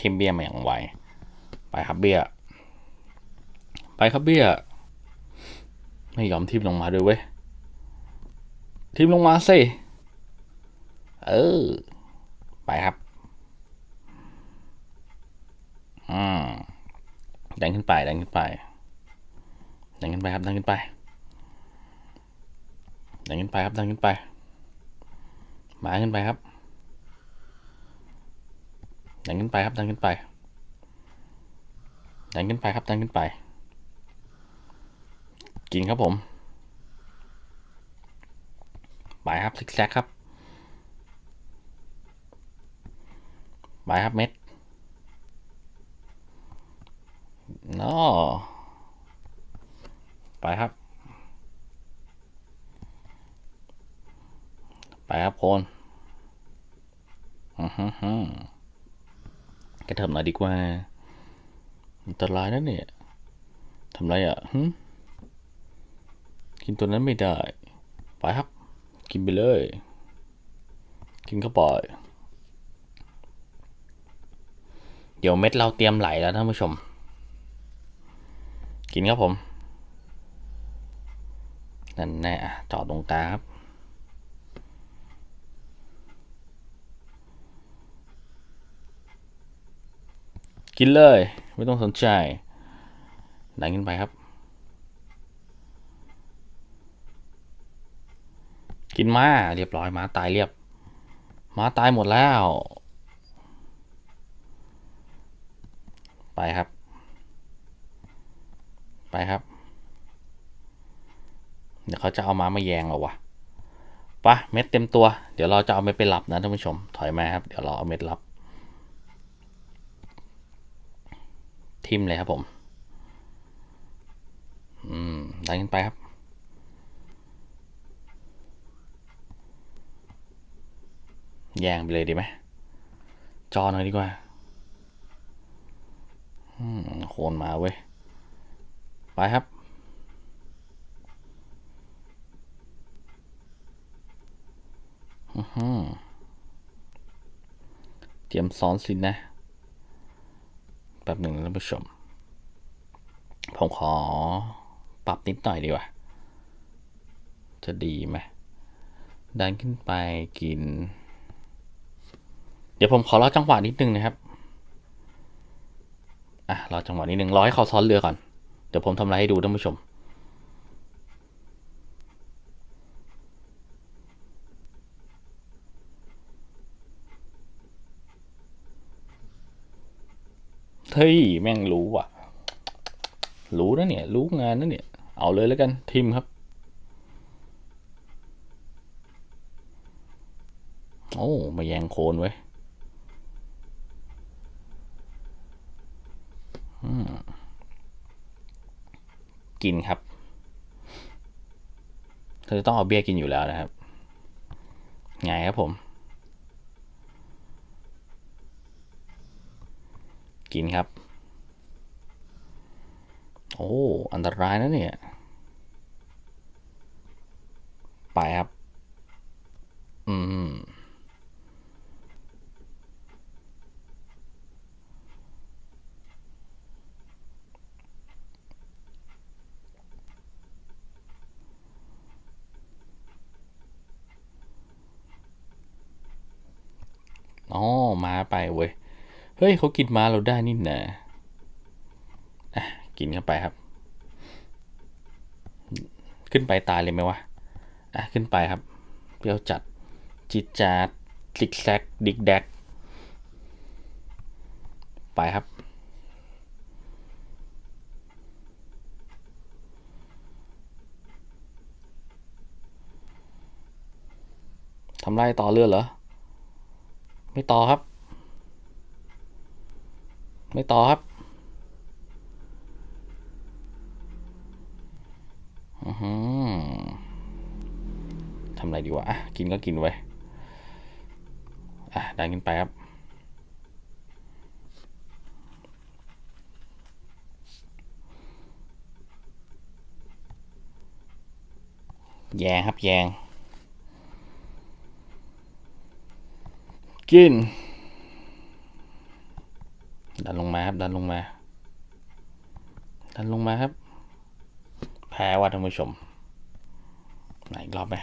ทิมเบียมาอย่างไว ไปครับเบียไปครับเบียไม่ยอมทิมลงมาด้วยเว้ย ทิมลงมาสิ เออ ไปครับ อืมดันขึ้นไป ดันขึ้นไป ดันขึ้นไปครับ ดันขึ้นไป ดันขึ้นไปครับ ดันขึ้นไป มาขึ้นไปครับ ดันขึ้นไปครับดันขึ้นไป ดันขึ้นไปครับดันขึ้นไป กินครับผมไปครับซิกแซกครับไปครับเม็ดนอไปครับ ไปครับโคนอือฮึ กระเถิบหน่อยดีกว่าอันตรายนะเนี่ยทำไรอะหึกินตัวนั้นไม่ได้ ไปครับ กินไปเลย กินเข้าไปเดี๋ยวเม็ดเราเตรียมไหลแล้วท่านผู้ชม กินครับผม นั่นแน่อะจอดตรงกลางครับ กินเลย ไม่ต้องสนใจดันขึ้นไปครับ กินม้าเรียบร้อยม้าตายเรียบม้าตายหมดแล้ว ไปครับ ไปครับ เดี๋ยวเขาจะเอาม้ามาแยงเราวะปะเม็ดเต็มตัว เดี๋ยวเราจะเอาเม็ดไปรับนะท่านผู้ชม ถอยมาครับ เดี๋ยวเราเอาเม็ดรับ ทิมเลยครับผม อืมดันขึ้นไปครับ แยงไปเลยดีไหม จอหน่อยดีกว่า อืม โคนมาเว้ย ไปครับอื้อหือเตรียมซ้อนสินนะ แป๊บหนึ่งนะท่านผู้ชม ผมขอปรับนิดหน่อยดีกว่า จะดีไหมดันขึ้นไปกิน เดี๋ยวผมขอรอจังหวะนิดนึงนะครับ อะรอจังหวะนิดนึงรอให้เขาซ้อนเรือก่อน เดี๋ยวผมทำอะไรให้ดูท่านผู้ชม เฮ้ยแม่งรู้ว่ะ รู้นะเนี่ย รู้งานนะเนี่ย เอาเลยแล้วกันทีมครับ โอ้มาแยงโคนไว้กินครับเธอจะต้องเอาเบี้ยกินอยู่แล้วนะครับไงครับผม กินครับ โอ้ อันตรายนะเนี่ย ไปครับ อืมอ๋อมาไปเว้ย เฮ้ยเขากินม้าเราได้นี่นะอะกินเข้าไปครับ ขึ้นไปตายเลยไหมวะอะขึ้นไปครับเปรี้ยวจัดจิดจาดซิกแซกดิกแดกไปครับ ทำไรต่อเรือเหรอ ไม่ต่อครับ ไม่ต่อครับอือทำอะไรดีวะอะกินก็กินไว้อะดันขึ้นไปครับ แยงครับแยงกิน ดันลงมาครับ ดันลงมา ดันลงมาครับ แพ้ว่าท่านผู้ชมไหนอีกรอบไหม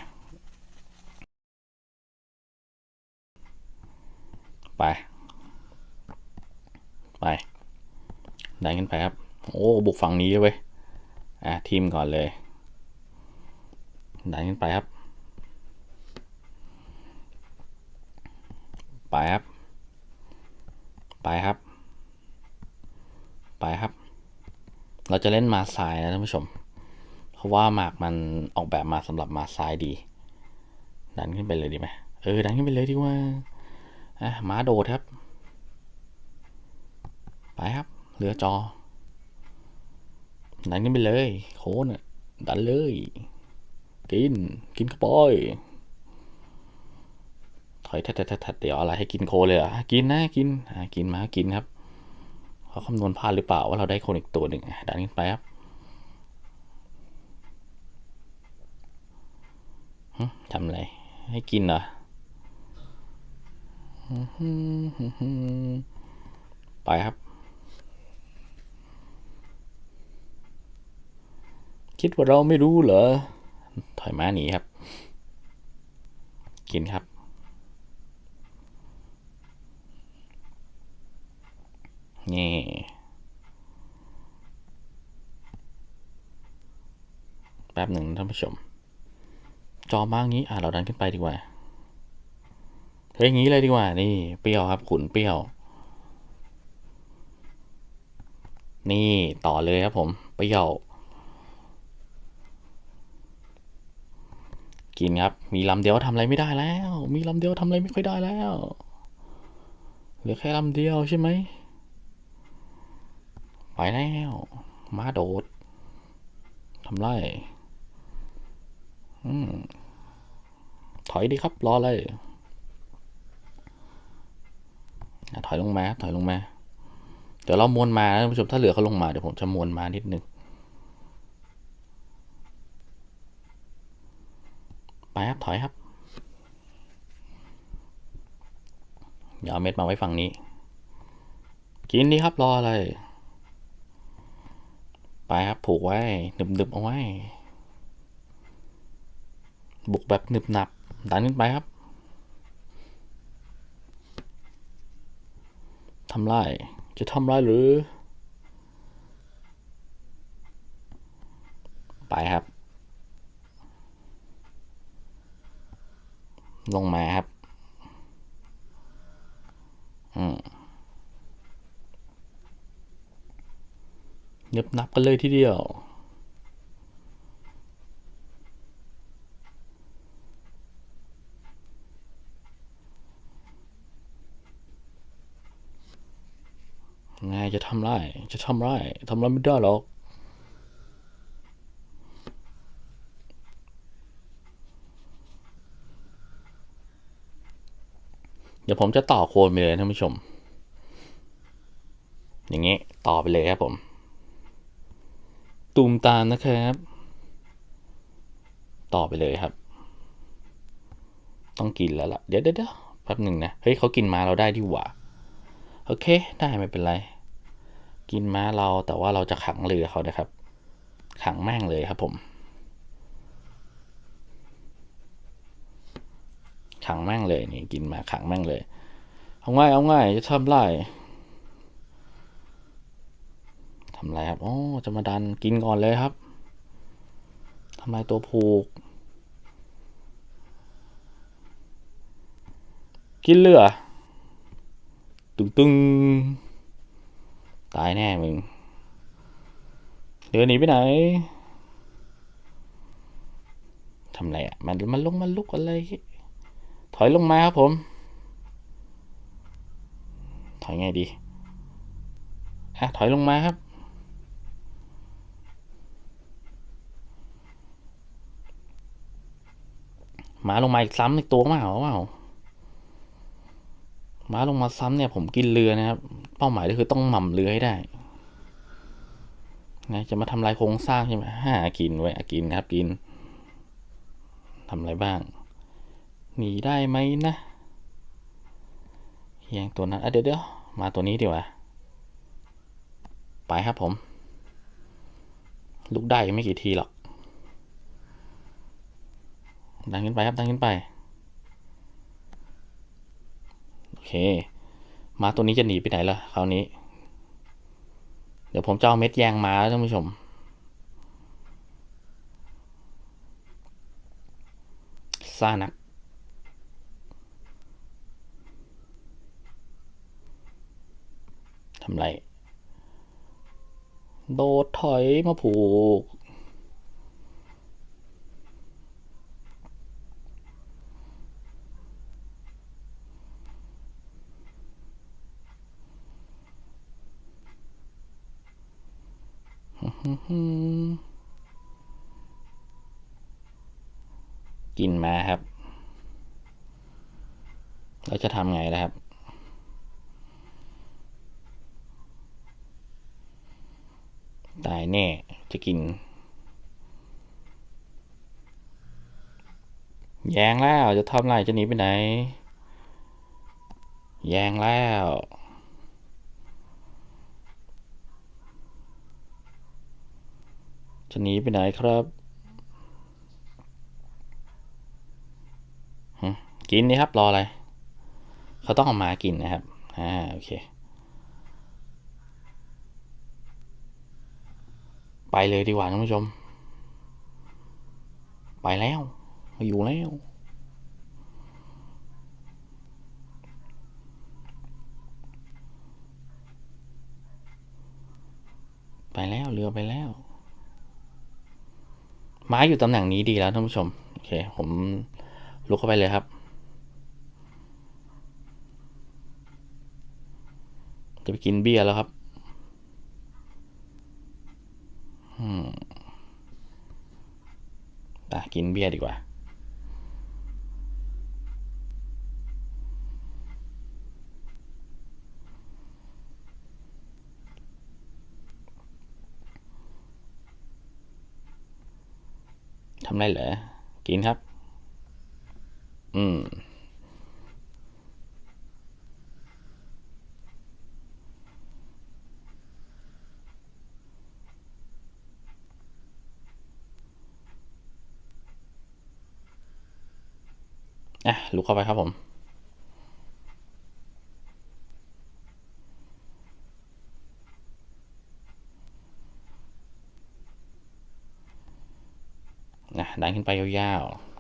ไป ไปดันขึ้นไปครับ โอ้บุกฝั่งนี้เลยเว้ยอะทีมก่อนเลยดันขึ้นไปครับ ไปครับ ไปครับ ไปครับ เราจะเล่นมาซ้ายนะท่านผู้ชม เพราะว่าหมากมันออกแบบมาสำหรับมาซ้ายดี ดันขึ้นไปเลยดีไหมเออดันขึ้นไปเลยดีกว่าอะม้าโดดครับ ไปครับเหลือจอ ดันขึ้นไปเลย โคนอะดันเลย กินกินกระป๋อยถอยแทัดๆๆเดี๋ยวอะไรให้กินโคเลยอะกินนะกินอะกินมากินครับ เขาคำนวณพลาดหรือเปล่าว่าเราได้คนอีกตัวหนึ่งดันขึ้นไปครับทำอะไร ให้กินเหรอไปครับ คิดว่าเราไม่รู้เหรอ ถอยมาหนีครับ กินครับ นี่ แป๊บหนึ่งท่านผู้ชม จอมางี้ อะ เราดันขึ้นไปดีกว่าเฮ้ยงนี้เลยดีกว่า นี่ เปรี้ยวครับ ขุนเปรี้ยว นี่ต่อเลยครับผม เปรี้ยว กินครับ มีลำเดียวทำอะไรไม่ได้แล้ว มีลำเดียวทำอะไรไม่ค่อยได้แล้ว เหลือแค่ลำเดียวใช่ไหม ไปแล้วมาโดดทำไรถอยดีครับ รอเลยถอยลงมา ถอยลงมา เดี๋ยวเรามวนมาท่านผู้ชมถ้าเหลือเขาลงมา เดี๋ยวผมจะมวนมานิดนึงไปครับ ถอยครับเดี๋ยวเอาเม็ดมาไว้ฝั่งนี้ กินดีครับรออะไร ไปครับผูกไว้หนึบๆเอาไว้ บุกแบบหนึบหนับดันขึ้นไปครับทำไรจะทำไรหรือ ไปครับ ลงมาครับ อืม เงียบนับกันเลยทีเดียว ไงจะทำไรจะทำไรทำไรไม่ได้หรอกเดี๋ยวผมจะต่อโคนไปเลยท่านผู้ชม อย่างนี้ ต่อไปเลยครับผม ตูมตามนะครับ ต่อไปเลยครับ ต้องกินแล้วล่ะ เดี๋ยวเดี๋ยวแป๊บหนึ่งนะ เฮ้ยเขากินมาเราได้ดีหว่า โอเค ได้ไม่เป็นไร กินม้าเราแต่ว่าเราจะขังเรือเขานะครับ ขังแม่งเลยครับผม ขังแม่งเลยนี่กินมาขังแม่งเลย เอาง่ายเอาง่ายจะทำไรทำไรครับโอ้จะมาดันกินก่อนเลยครับ ทำไมตัวผูก กินเรือตึงตึงตายแน่มึง เดินหนีไปไหน ทำไรอะ มันมันลงมันลุกอะไร ถอยลงมาครับผม ถอยไงดีอะถอยลงมาครับ หมาลงมาอีกซ้ำอีกตัวมาเหรอเปล่าหมาลงมาซ้ำเนี่ย ผมกินเรือนะครับ เป้าหมายก็คือต้องหม่ำเรือให้ได้ไงจะมาทำลายโครงสร้างใช่ไหมห้ากินไว้กินครับกินทำอะไรบ้าง หนีได้ไหมนะแยงตัวนั้นอะเดี๋ยวเดี๋ยวมาตัวนี้ดีกว่า ไปครับผม ลุกได้ไม่กี่ทีหรอก ดันขึ้นไปครับดันขึ้นไป โอเคมาตัวนี้จะหนีไปไหนล่ะคราวนี้ เดี๋ยวผมจะเอาเม็ดแยงมาแล้วท่านผู้ชม ซ่านักทำไร โดดถอยมาผูก กินมาครับแล้วจะทำไงนะครับ ตายแน่ จะกิน แยงแล้ว จะทำไรจะหนีไปไหน แยงแล้ว จะหนีไปไหนครับกินนี่ครับรออะไร เขาต้องเอามากินนะครับ อ่าโอเค ไปเลยดีกว่าท่านผู้ชม ไปแล้วมาอยู่แล้วไปแล้วเรือไปแล้ว ไม้อยู่ตำแหน่งนี้ดีแล้วท่านผู้ชม โอเค ผมลุกเข้าไปเลยครับ จะไปกินเบียร์แล้วครับอืมไปกินเบียร์ดีกว่า ทำไรเหรอ กินครับ อืม อะลุกเข้าไปครับผม นะดัน ขึ้นไปยาวๆ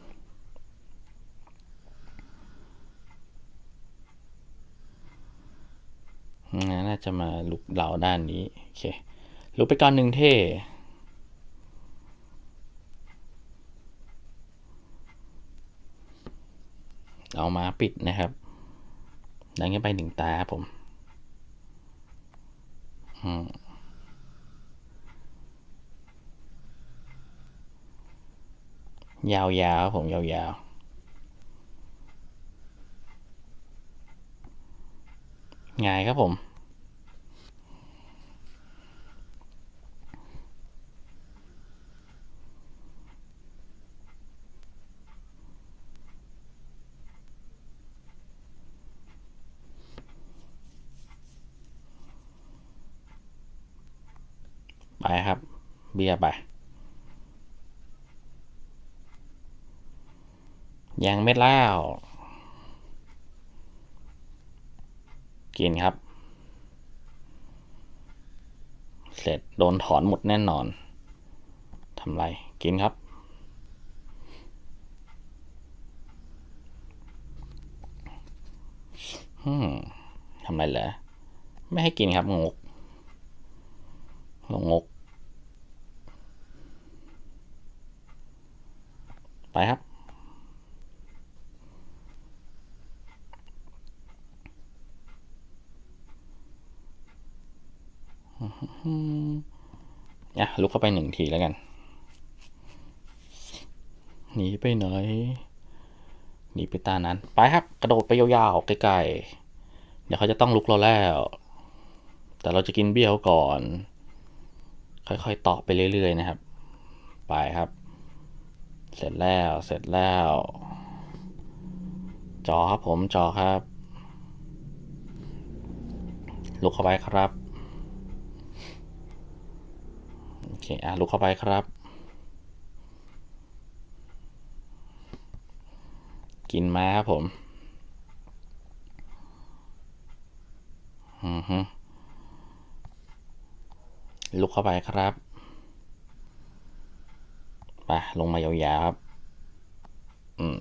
นน่าจะมาลุกเหล่าด้านนี้ โอเค ลุกไปก่อนหนึ่งเท่เอามาปิดนะครับ ดันขึ้ไปหนึ่งตาครับผม อืม ยาวๆครับผมยาวๆง่ายครับผม ไปครับ เบียร์ไป ยางเม็ดแล้ว กินครับ เสร็จโดนถอนหมดแน่นอนทำไร กินครับ อืมทำไรเหรอไม่ให้กินครับงกงก ไปครับ อะลุกเข้าไปหนึ่งทีแล้วกัน หนีไปไหนหนีไปตานั้น ไปครับ กระโดดไปยาวๆไกลๆเดี๋ยวเขาจะต้องลุกเราแล้ว แต่เราจะกินเบี้ยวก่อน ค่อยๆต่อไปเรื่อยๆนะครับ ไปครับ เสร็จแล้วเสร็จแล้ว จอครับผมจอครับ ลุกเข้าไปครับ เค อะลุกเข้าไปครับ กินมาครับผม อือฮึลุกเข้าไปครับไปลงมายาวๆครับ อืม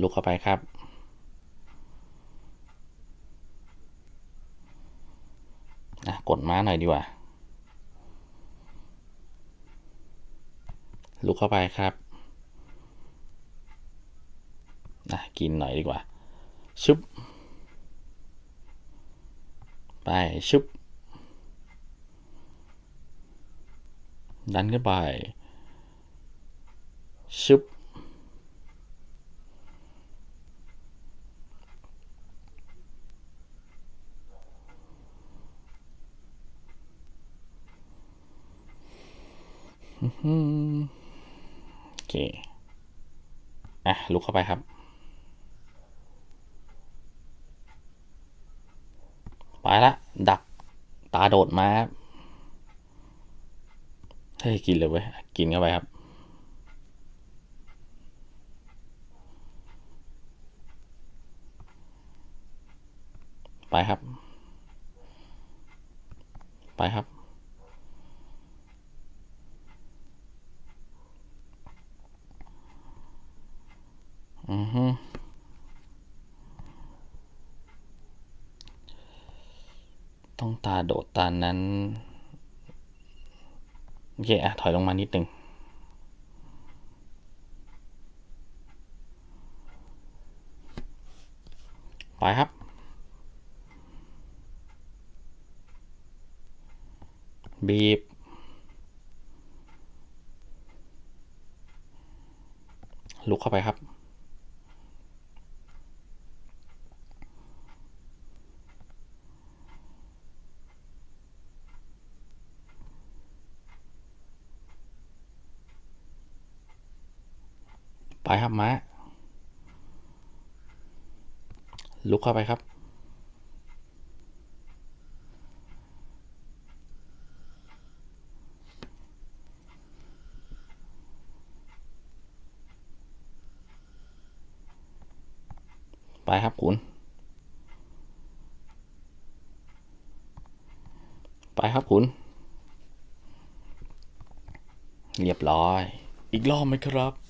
ลุกเข้าไปครับ่ะกดม้าหน่อยดีกว่า ลุกเข้าไปครับอะกินหน่อยดีกว่า ชุบ ไป ชุบ ดันขึ้นไป ชุบ โอเค อะ ลุกเข้าไปครับ ไปละ ดักตาโดดมาครับเฮ้ยกินเลยเว้ย กินเข้าไปครับไปครับ ไปครับ อือฮึต้องตาโดดตานั้นโอเคอะถอยลงมานิดนึง ไปครับ บีบ ลุกเข้าไปครับ ไปครับม้า ลุกเข้าไปครับ ไปครับคุณ ไปครับคุณ เรียบร้อย อีกรอบไหมครับ